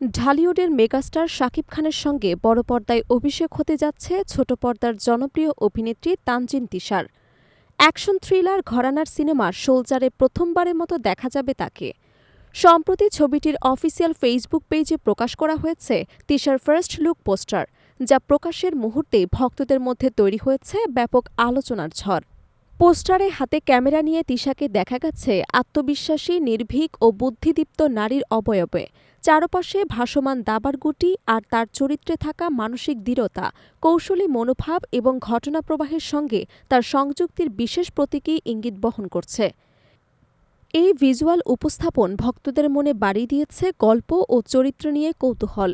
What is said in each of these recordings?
ঢালিউডের megastar Shakib খানের সঙ্গে বড় পর্দায় অভিষেক হতে যাচ্ছে ছোট পর্দার জনপ্রিয় অভিনেত্রী তানজিন তিশার। অ্যাকশন থ্রিলার ঘরানার সিনেমা সোলজারে প্রথমবারের মতো দেখা যাবে তাকে। সম্প্রতি ছবিটির অফিসিয়াল ফেসবুক পেজে প্রকাশ করা হয়েছে তিশার ফার্স্ট লুক পোস্টার, যা প্রকাশের মুহূর্তেই ভক্তদের মধ্যে তৈরি হয়েছে ব্যাপক আলোচনার ঝড়। পোস্টারে হাতে ক্যামেরা নিয়ে তিশাকে দেখা গেছে আত্মবিশ্বাসী, নির্ভীক ও বুদ্ধিদীপ্ত নারীর অবয়বে। চারপাশে ভাসমান দাবার গুটি আর তার চরিত্রে থাকা মানসিক দৃঢ়তা, কৌশলী মনোভাব এবং ঘটনা প্রবাহের সঙ্গে তার সংযুক্তির বিশেষ প্রতীকী ইঙ্গিত বহন করছে। এই ভিজুয়াল উপস্থাপন ভক্তদের মনে বাড়ি দিয়েছে গল্প ও চরিত্র নিয়ে কৌতূহল।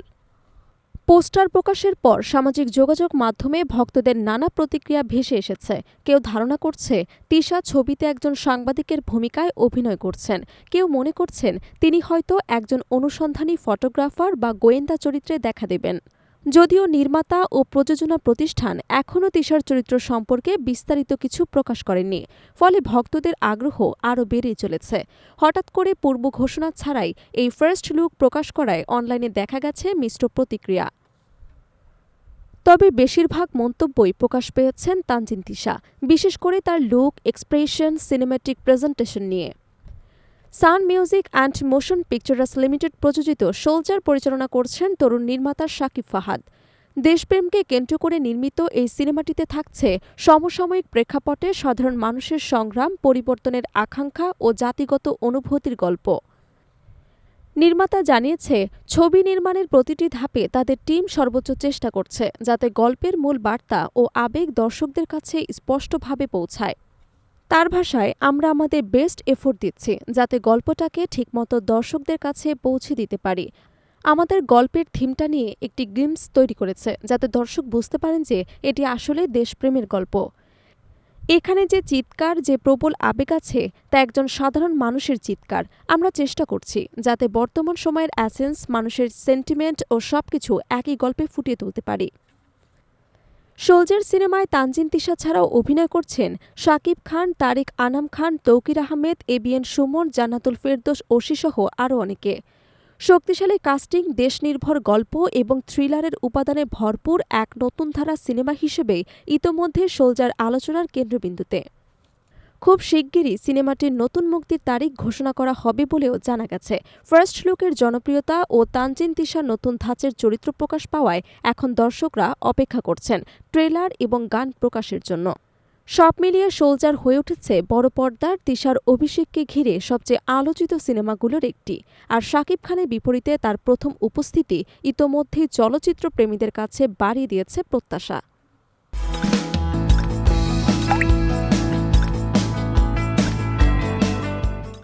পোস্টার প্রকাশের পর সামাজিক যোগাযোগ মাধ্যমে ভক্তদের নানা প্রতিক্রিয়া ভেসে এসেছে। কেউ ধারণা করছে, তিশা ছবিতে একজন সাংবাদিকের ভূমিকায় অভিনয় করছেন। কেউ মনে করছেন, তিনি হয়তো একজন অনুসন্ধানী ফটোগ্রাফার বা গোয়েন্দা চরিত্রে দেখা দেবেন। যদিও নির্মাতা ও প্রযোজনা প্রতিষ্ঠান এখনও তিশার চরিত্র সম্পর্কে বিস্তারিত কিছু প্রকাশ করেননি। ফলে ভক্তদের আগ্রহ আরও বেড়েই চলেছে। হঠাৎ করে পূর্ব ঘোষণা ছাড়াই এই ফার্স্ট লুক প্রকাশ করায় অনলাইনে দেখা গেছে মিশ্র প্রতিক্রিয়া। তবে বেশিরভাগ মন্তব্যই প্রকাশ পেয়েছেন তানজিন তিশা, বিশেষ করে তার লুক এক্সপ্রেশন সিনেম্যাটিক প্রেজেন্টেশন নিয়ে। Sun music and motion pictures limited প্রযোজিত সোলজার পরিচালনা করছেন তরুণ নির্মাতা শাকিব ফাহাদ। দেশপ্রেমকে কেন্দ্র করে নির্মিত এই সিনেমাটিতে থাকছে সমসাময়িক প্রেক্ষাপটে সাধারণ মানুষের সংগ্রাম, পরিবর্তনের আকাঙ্ক্ষা ও জাতিগত অনুভূতির গল্প। নির্মাতা জানিয়েছে, ছবি নির্মাণের প্রতিটি ধাপে তাদের টিম সর্বোচ্চ চেষ্টা করছে, যাতে গল্পের মূল বার্তা ও আবেগ দর্শকদের কাছে স্পষ্টভাবে পৌঁছায়। তার ভাষায়, আমরা আমাদের বেস্ট এফোর্ট দিচ্ছি, যাতে গল্পটাকে ঠিকমতো দর্শকদের কাছে পৌঁছে দিতে পারি। আমাদের গল্পের থিমটা নিয়ে একটি গ্লিমস তৈরি করেছে, যাতে দর্শক বুঝতে পারেন যে এটি আসলে দেশপ্রেমের গল্প। এখানে যে চিৎকার, যে প্রবল আবেগ আছে, তা একজন সাধারণ মানুষের চিৎকার। আমরা চেষ্টা করছি যাতে বর্তমান সময়ের অ্যাসেন্স, মানুষের সেন্টিমেন্ট ও সবকিছু একই গল্পে ফুটিয়ে তুলতে পারি। সোলজার সিনেমায় তানজিন তিশা ছাড়াও অভিনয় করছেন শাকিব খান, তারিক আনাম খান, তৌকির আহমেদ এবিএন সুমন, জান্নাতুল ফেরদোস ওশিসহ আরও অনেকে। শক্তিশালী কাস্টিং, দেশনির্ভর গল্প এবং থ্রিলারের উপাদানে ভরপুর এক নতুন ধারা সিনেমা হিসেবে ইতোমধ্যে সোলজার আলোচনার কেন্দ্রবিন্দুতে। খুব শিগগিরই সিনেমাটির নতুন মুক্তির তারিখ ঘোষণা করা হবে বলেও জানা গেছে। ফার্স্ট লুকের জনপ্রিয়তা ও তানজিন তিশার নতুন ধাঁচের চরিত্র প্রকাশ পাওয়ায় এখন দর্শকরা অপেক্ষা করছেন ট্রেলার এবং গান প্রকাশের জন্য। সব মিলিয়ে সোলজার হয়ে উঠেছে বড় পর্দার তিশার অভিষেককে ঘিরে সবচেয়ে আলোচিত সিনেমাগুলোর একটি। আর শাকিব খানের বিপরীতে তার প্রথম উপস্থিতি ইতোমধ্যেই চলচ্চিত্র প্রেমীদের কাছে বাড়িয়ে দিয়েছে প্রত্যাশা।